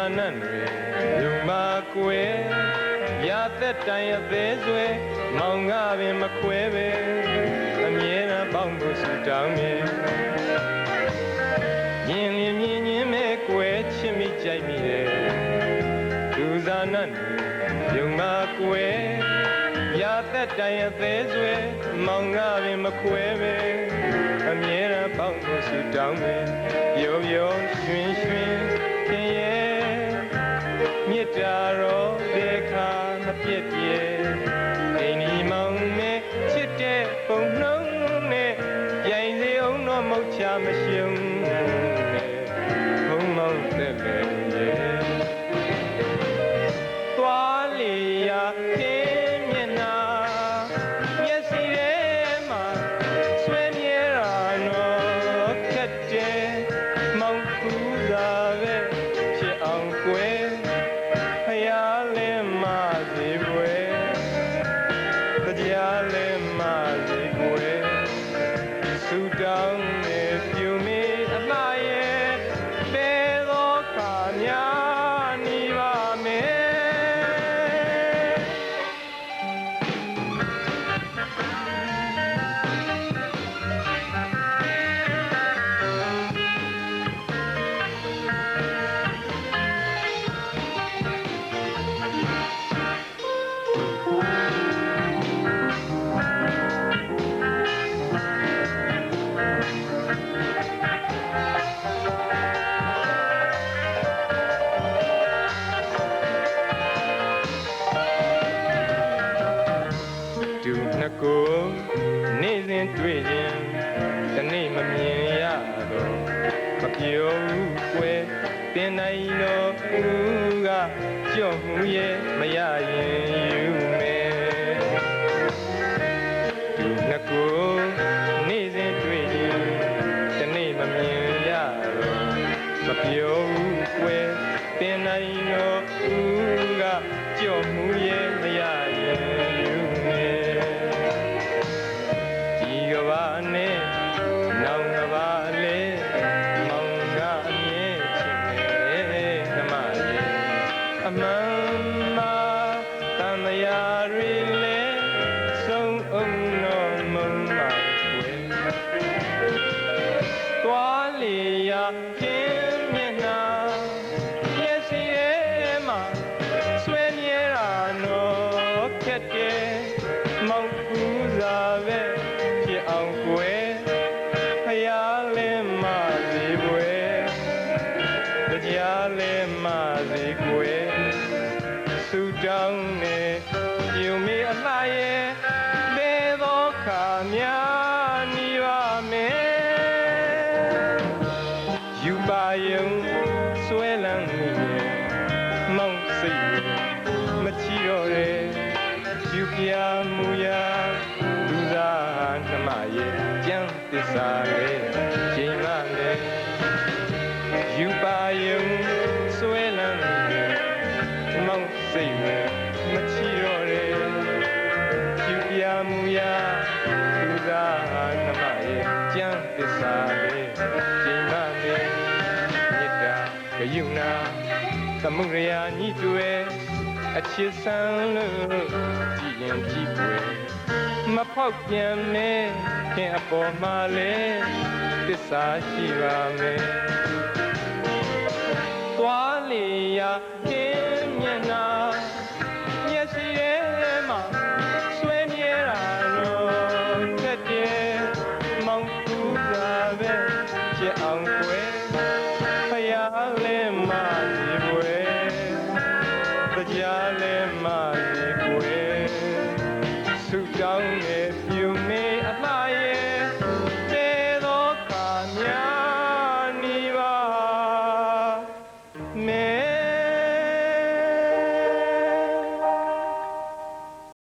ညာနတ်တွေလူမကွယ်ရာသက်တိုင်အသေးဆွဲမောင်ငါပင်မခွဲပဲအမြဲတမ်းပေါင်းကိုဆူတောင်းရဲ့မြင်လျင်မြင်ရင်မဲ့ကွယ်ချစ်မိကြိုက်မိတယ်လူစားနတ်တွေလူမကွယ်ရာသက်တိုင်အသေးဆွဲမောင်ငါပင်မခွဲပဲအမြဲတမ်းပေါင်းကိုဆူတောင်းပဲရောရောရွှင်ရွှင် မြ ဆူ ကိုနေ့စဉ်တွေ့ခြင်းဒီနေ့မမြင်ရတော့မပြောဘူးကွယ်တင်နိုင်တော့ဦးကကြော့မှုရဲ့မရရင်ယူမယ်သူနှစ်ကိုနေ့စဉ်တွေ့ခြင်းဒီနေ့မမြင်ရတော့မပြော အမှန်မှာတန်မြာတွေလေဆုံးအောင်တော့မုံမှာွယ်သွားလေ ရဲ့မောင်စိတ်ရဲ့မချီတော့တဲ့ယူပြမူရာလူသားနှမရဲ့ကြမ်းသစ္စာရဲ့ တာဂယုဏသမုဒရာညှိတွယ်အချစ်ဆန်းလို့ကြည်ရင်ကြည်ပွယ်မဖောက်ပြန်နဲ့ခင်အပေါ်မှာလဲသစ္စာရှိပါမယ်သွားလေရာခင်းမျက်နှာမျက်စိထဲမှာဆွဲမြဲတာလို့ခက်တယ်မောင်ကူစားပဲဖြစ်အောင်ကွယ် male male kure